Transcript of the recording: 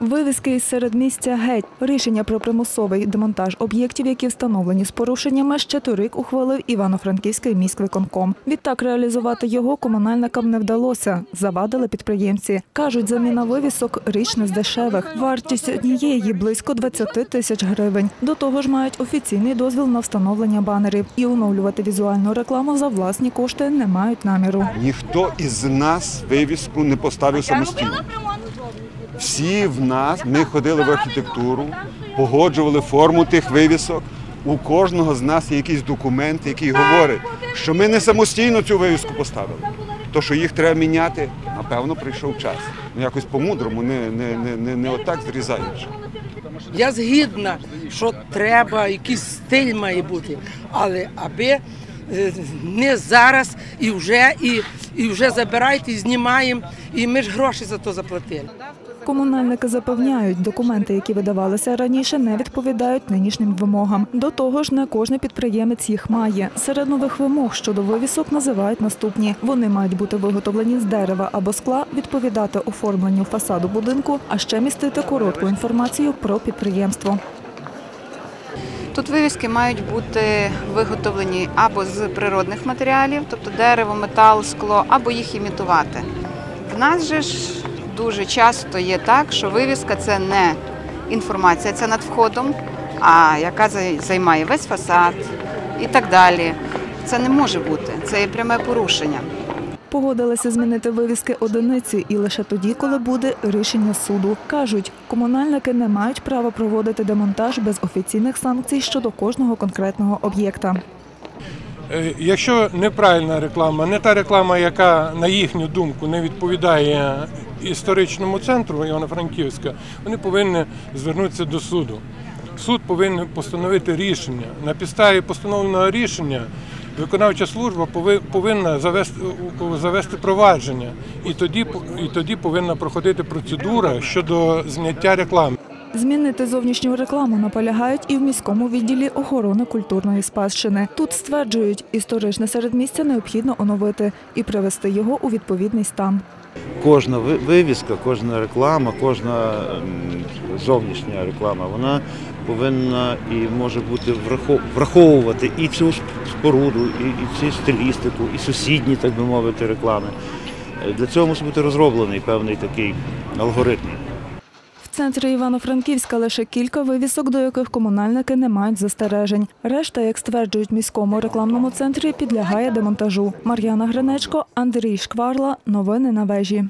Вивіски із середмістя геть. Рішення про примусовий демонтаж об'єктів, які встановлені з порушеннями, ще торік ухвалив Івано-Франківський міськвиконком. Відтак реалізувати його комунальникам не вдалося. Завадили підприємці. Кажуть, заміна вивісок річ не з дешевих. Вартість однієї близько 20 тисяч гривень. До того ж мають офіційний дозвіл на встановлення банерів і оновлювати візуальну рекламу за власні кошти не мають наміру. Ніхто із нас вивіску не поставив самостійно. Всі в нас, ми ходили в архітектуру, погоджували форму тих вивісок. У кожного з нас є якийсь документ, який говорить, що ми не самостійно цю вивіску поставили. То, що їх треба міняти, напевно, прийшов час. Ну якось по-мудрому, не, не, не, не, не отак зрізаючи. Я згідна, що треба, якийсь стиль має бути, але аби е, не зараз і вже, і, і вже забирайте, і знімаємо, і ми ж гроші за то заплатили. Комунальники запевняють, документи, які видавалися раніше, не відповідають нинішнім вимогам. До того ж, не кожен підприємець їх має. Серед нових вимог щодо вивісок називають наступні: вони мають бути виготовлені з дерева або скла, відповідати оформленню фасаду будинку, а ще містити коротку інформацію про підприємство. Тут вивіски мають бути виготовлені або з природних матеріалів, тобто дерево, метал, скло, або їх імітувати. В нас же ж дуже часто є так, що вивіска це не інформація, це над входом, а яка займає весь фасад і так далі. Це не може бути, це є пряме порушення. Погодилися змінити вивіски одиниці і лише тоді, коли буде рішення суду. Кажуть, комунальники не мають права проводити демонтаж без офіційних санкцій щодо кожного конкретного об'єкта. Е, Якщо неправильна реклама, не та реклама, яка на їхню думку не відповідає історичному центру Івано-Франківська, вони повинні звернутися до суду. Суд повинен постановити рішення. На підставі постановленого рішення виконавча служба пови- повинна завести, завести провадження, і тоді, і тоді повинна проходити процедура щодо зняття реклами. Змінити зовнішню рекламу наполягають і в міському відділі охорони культурної спадщини. Тут стверджують, історичне середмістя необхідно оновити і привести його у відповідний стан. кожна ви- вивіска, кожна реклама, кожна ем, зовнішня реклама, вона повинна і може бути враховувати і цю споруду, і, і цю стилістику, і сусідні, так би мовити, реклами. Е, Для цього мусить бути розроблений певний такий алгоритм. Центрі Івано-Франківська лише кілька вивісок, до яких комунальники не мають застережень. Решта, як стверджують міському рекламному центрі, підлягає демонтажу. Мар'яна Гринечко, Андрій Шкварла. Новини на вежі.